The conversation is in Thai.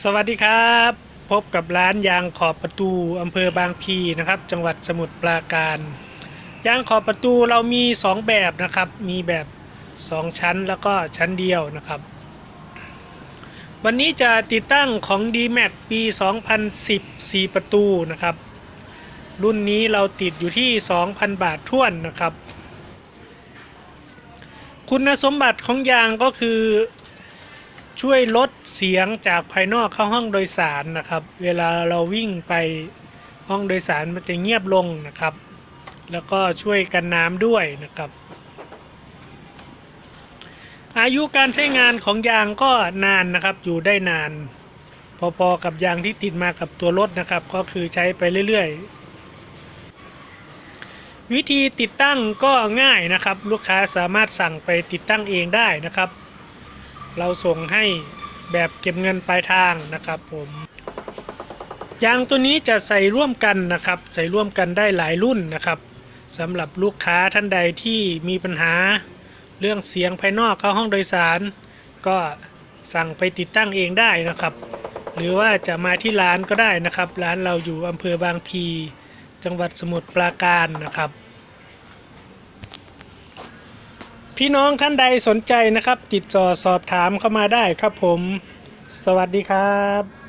สวัสดีครับ พบกับร้านยางขอบประตูอำเภอบางพีนะครับ จังหวัดสมุทรปราการ ยางขอบประตูเรามี 2 แบบนะครับ มีแบบ 2 ชั้นแล้วก็ชั้นเดียวนะครับ วันนี้จะติดตั้งของ d m a x ปี 2010 4 ประตูนะครับ รุ่นนี้เราติดอยู่ที่ 2,000 บาทท่วนนะครับ คุณสมบัติของยางก็คือ ช่วยลดเสียงจากภายนอกเข้าห้องโดยสารนะครับ เวลาเราวิ่งไปห้องโดยสารมันจะเงียบลงนะครับ แล้วก็ช่วยกันน้ำด้วยนะครับ อายุการใช้งานของยางก็นานนะครับอยู่ได้นาน พอๆกับยางที่ติดมากับตัวรถนะครับ ก็คือใช้ไปเรื่อยๆ วิธีติดตั้งก็ง่ายนะครับ ลูกค้าสามารถสั่งไปติดตั้งเองได้นะครับ เราส่งให้แบบเก็บเงินปลายทางนะครับผมยางตัวนี้จะใส่ร่วมกันนะครับ ใส่ร่วมกันได้หลายรุ่นนะครับสำหรับลูกค้าท่านใดที่มีปัญหาเรื่องเสียงภายนอกเข้าห้องโดยสาร ก็สั่งไปติดตั้งเองได้นะครับ หรือว่าจะมาที่ร้านก็ได้นะครับ ร้านเราอยู่อำเภอบางพี จังหวัดสมุทรปราการนะครับ พี่น้องท่านใดสนใจนะครับ ติดต่อสอบถามเข้ามาได้ครับผม สวัสดีครับ